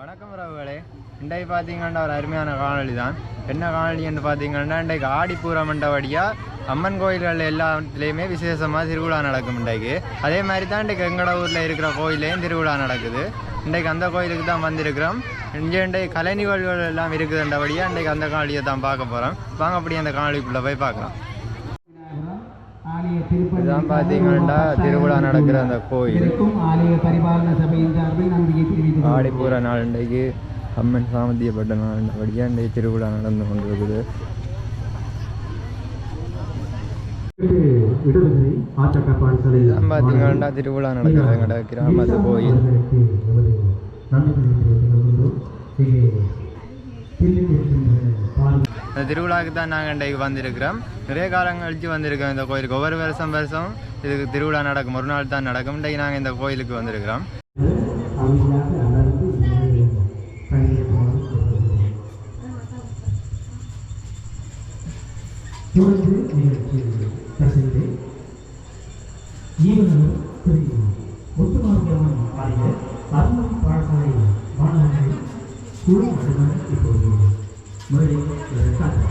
வணக்கம் ரவுகளே இன்றைக்கு பார்த்தீங்கன்னா ஒரு அருமையான காணொலி தான். என்ன காணொளின்னு பார்த்தீங்கன்னா இன்றைக்கு ஆடிப்பூரம் மண்டபடியாக அம்மன் கோயில்கள் எல்லாத்துலேயுமே விசேஷமாக திருவிழா நடக்கும் இன்றைக்கு. அதே மாதிரி தான் இன்றைக்கு எங்களோட ஊரில் இருக்கிற கோயிலையும் திருவிழா நடக்குது. இன்றைக்கு அந்த கோயிலுக்கு தான் வந்திருக்கிறோம். இங்கே இன்றைக்கு கலை நிகழ்வுகள் எல்லாம் இருக்குதுன்றபடியாக இன்றைக்கு அந்த காணொலியை தான் பார்க்க போகிறோம் வாங்க அப்படி அந்த காணொலிக்குள்ளே போய் பார்க்கலாம். இதுதான் பார்த்தீங்கன்னா திருவிழா நடக்கிற அந்த கோயில். ஆடிப்பூர நாள் இன்றைக்கு அம்மன் சாமத்தியப்பட்ட நாள் இன்றைக்கு திருவிழா நடந்து கொண்டிருக்குது. பார்த்தீங்கன்னா திருவிழா நடக்கிற கிராமத்து கோயில். இந்த திருவிழாவுக்கு தான் நாங்கள் இன்றைக்கு வந்திருக்கிறோம். நிறைய காலம் கழிச்சு வந்திருக்கோம் இந்த கோயிலுக்கு. ஒவ்வொரு வருஷம் வருஷம் இதுக்கு திருவிழா நடக்கும். ஒரு நாள் தான் நடக்கும். இன்றைக்கு நாங்கள் இந்த கோயிலுக்கு வந்திருக்கிறோம். தொடர்ந்து நிகழ்ச்சி ஈவனும் புரியும் மேடை காட்டு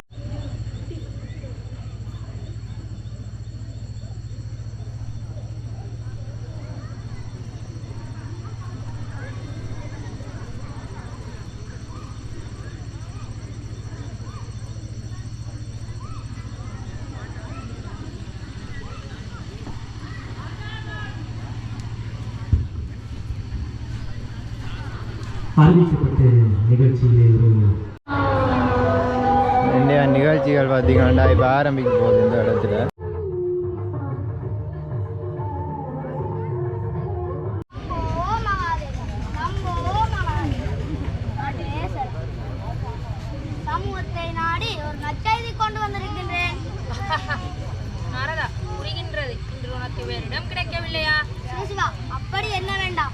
அறிவிக்கப்பட்ட நிகழ்ச்சியிலே ஒரு இன்றைய நிகழ்ச்சிகள் பார்த்தீங்கன்னா இப்போ ஆரம்பிக்க போகுது இந்த இடத்துல. சமூகத்தை நாடி ஒரு நற்செய்தி கொண்டு வந்திருக்கின்றேன். நாரதா புரிகின்றது. இன்று உனக்கு வேறிடம் கிடைக்கவில்லையா? சிவா அப்படி என்ன வேண்டாம்.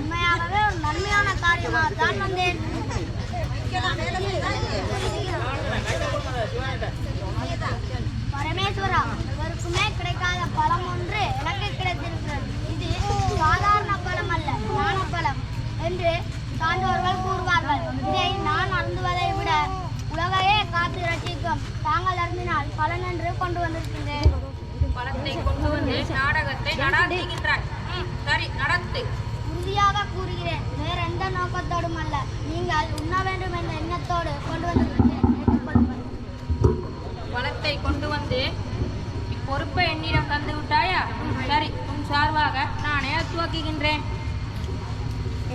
உண்மையாகவே ஒரு நன்மையான காரியமாக தான் வந்தேன் பரமேஸ்வரா கிடைக்காத பழம் ஒன்று எனக்கு கிடைத்திருக்கிறது. இது சாதாரண பழம் அல்ல என்று சான்றோர்கள் கூறுவார்கள். இதை நான் அருந்துவதை விட உலகையே காத்து ரட்சிக்கும் தாங்கள் அருந்தினால் பலன் என்று கொண்டு வந்திருக்கின்றேன். பழத்தை கொண்டு வந்து நாடகத்தை நடாத்துகின்றாய். ம், சரி நடத்து. உறுதியாக கூறுகிறேன் வேற எந்த நோக்கத்தோடும் அல்ல. நீங்கள் உண்ண வேண்டும் என்ற எண்ணத்தோடு கொண்டு வந்திருக்கிறேன். பழத்தை கொண்டு வந்து இப்பொறுப்பை என்னிடம் தந்து விட்டாயா? சரி உன் சார்பாக நானே துவக்குகின்றேன்.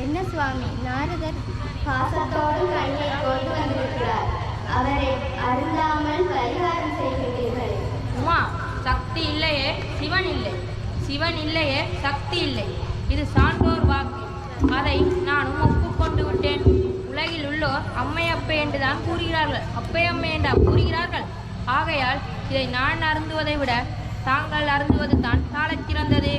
என்ன சுவாமி? நாரதர் பாசத்தோடு கண்ணை கொண்டு வந்திருக்கிறார் அவரை அருந்தாமல் பரிகாரம் செய்கிறீர்கள். உமா சக்தி இல்லையே சிவன் இல்லை. சிவன் இல்லையே சக்தி இல்லை. இது சான்றோர் வாக்கு. அதை நானும் ஒப்புக்கொண்டு விட்டேன். உலகில் உள்ளோர் அம்மை அப்பை என்று தான் கூறுகிறார்கள். அப்பை அம்மை என்றா கூறுகிறார்கள்? ஆகையால் இதை நான் அருந்துவதை விட தாங்கள் அருந்துவது தான் சாலச் சிறந்தது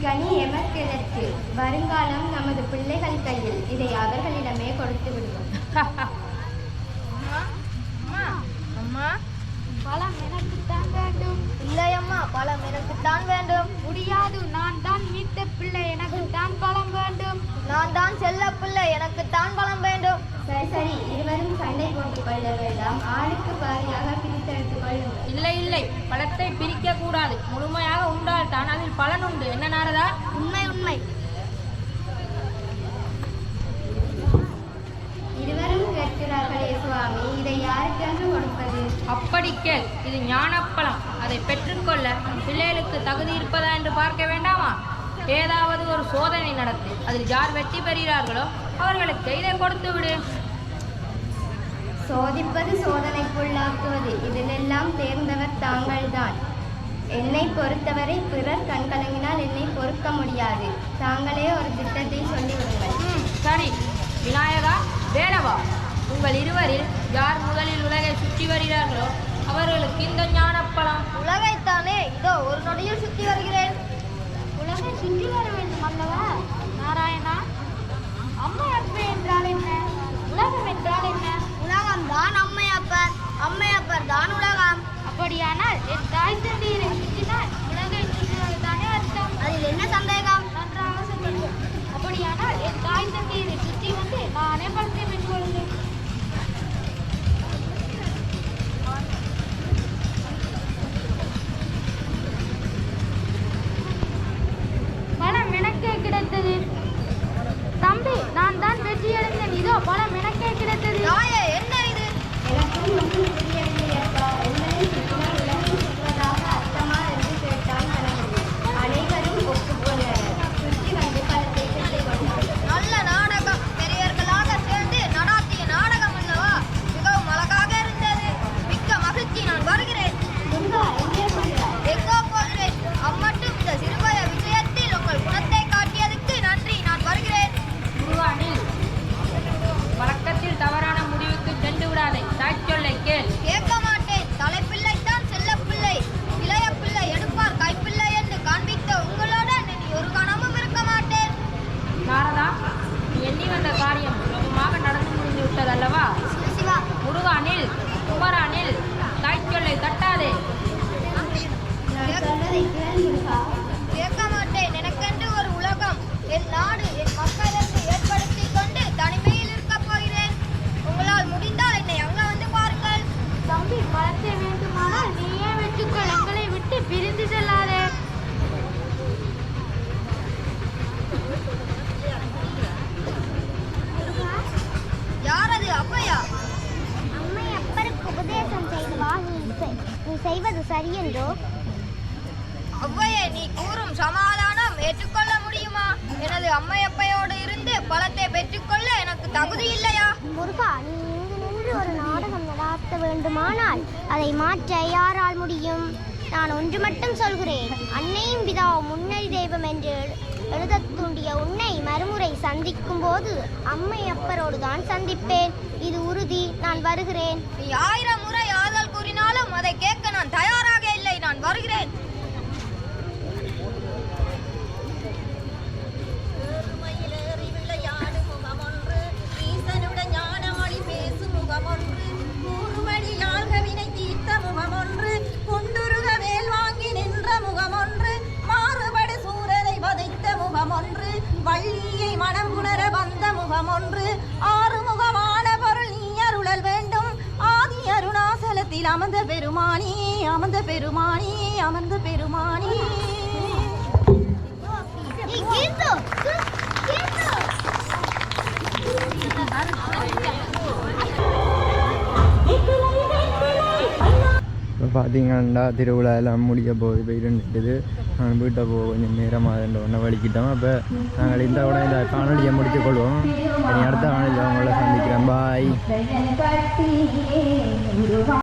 இக்கனி எமக்கெதற்கு வருங்காலம் நமது பிள்ளைகள் கையில். இதை அவர்களிடமே கொடுத்து விடுவோம். அம்மா பழம் எனக்குத்தான் வேண்டும். இல்லையம்மா பழம் எனக்குத்தான் வேண்டும். முடியாது நான் தான் மீத்த பிள்ளை எனக்குத்தான் பழம் வேண்டும். நான் தான் செல்ல பிள்ளை எனக்குத்தான் பழம் வேண்டும். சரி சரி இருவரும் சண்டை போட்டுக் கொள்ள வேண்டாம். ஆளுக்கு பாதியாக பிரித்தெடுத்துக் கொள்ளுங்கள் இல்லை இல்லை. பழத்தை பிரிக்க கூடாது. முழுமையாக உண்டால் தான் அதில் பலன் உண்டு. என்ன நாரதா? உண்மை உண்மை. இருவரும் கேட்கிறார்களே சுவாமி இதை யாருக்கென்று கொடுப்பது? அப்படி கேள். இது ஞானப்பழம். அதை பெற்றுக்கொள்ள நம் பிள்ளைகளுக்கு தகுதி இருப்பதா என்று பார்க்க வேண்டாமா? ஏதாவது ஒரு சோதனை நடத்தி. அதில் யார் வெற்றி பெறுகிறார்களோ அவர்களுக்கு இதை கொடுத்து விடு. சோதிப்பது சோதனைக்குள்ளாக்குவது. இதிலெல்லாம் தேர்ந்தவர் தாங்கள்தான். என்னை பொறுத்தவரை பிறர் கண்கலங்கினால் என்னை பொறுக்க முடியாது. தாங்களே ஒரு திட்டத்தை சொல்லிவிடுங்கள். ம், சரி விநாயகா வேலவா உங்கள் இருவரில் யார் முதலில் உலகை சுற்றி வருகிறார்களோ அவர்களுக்கு இந்த ஞானப்பழம். உலகைத்தானே? இதோ ஒரு நொடியில் சுற்றி வருகிறேன். உலகை சுற்றி வர வேண்டும் நாராயணா அம்மையப்பர் தான் உலகம். அப்படியானால் என் தாய் தந்தையரை சுற்றினால் உலகை சுற்றுவது தானே அர்த்தம். அதில் என்ன சந்தேகம்? யார் அது அப்பையா அம்மை அப்பருக்கு உபதேசம் செய்து வாங்கி நீ செய்வது சரியென்றோ? அவ்வையே நீ கூறும் சமாதானம் ஏற்றுக்கொள்ள முடியுமா? எனது அம்மையப்பையோடு இருந்து பழத்தை பெற்றுக்கொள்ள எனக்கு தகுதி இல்லையா? முருகா நீ இங்கு நின்று ஒரு நாடகம் நடாத்த வேண்டுமானால் அதை மாற்ற யாரால் முடியும்? நான் ஒன்று மட்டும் சொல்கிறேன். அன்னையும் பிதாவும் முன்னறி தெய்வம் என்று எழுதத் தூண்டிய உன்னை மறுமுறை சந்திக்கும் போது அம்மை அப்பரோடு தான் சந்திப்பேன். இது உறுதி. நான் வருகிறேன். நீ ஆயிரம் முறை ஆதல் கூறினாலும் அதை கேட்க நான் தயாராக இல்லை. நான் வருகிறேன். அருணாசலத்தில் அமர்ந்த பெருமானி அமர்ந்த பெருமானி அமர்ந்த பெருமானி. இப்போ பார்த்தீங்கன்னா திருவிழா எல்லாம் முடிய போகுது. இப்போ இருந்துட்டுது நான் வீட்டை போக கொஞ்சம் நேரமாக ரெண்டு ஒன்றை வலிக்கிட்டோம். அப்போ நாங்கள் இந்த உடனே இந்த காணொலியை முடித்துக் கொள்வோம் இனி அடுத்த காணொலியில் அவங்கள சந்திக்கிறேன். பாய்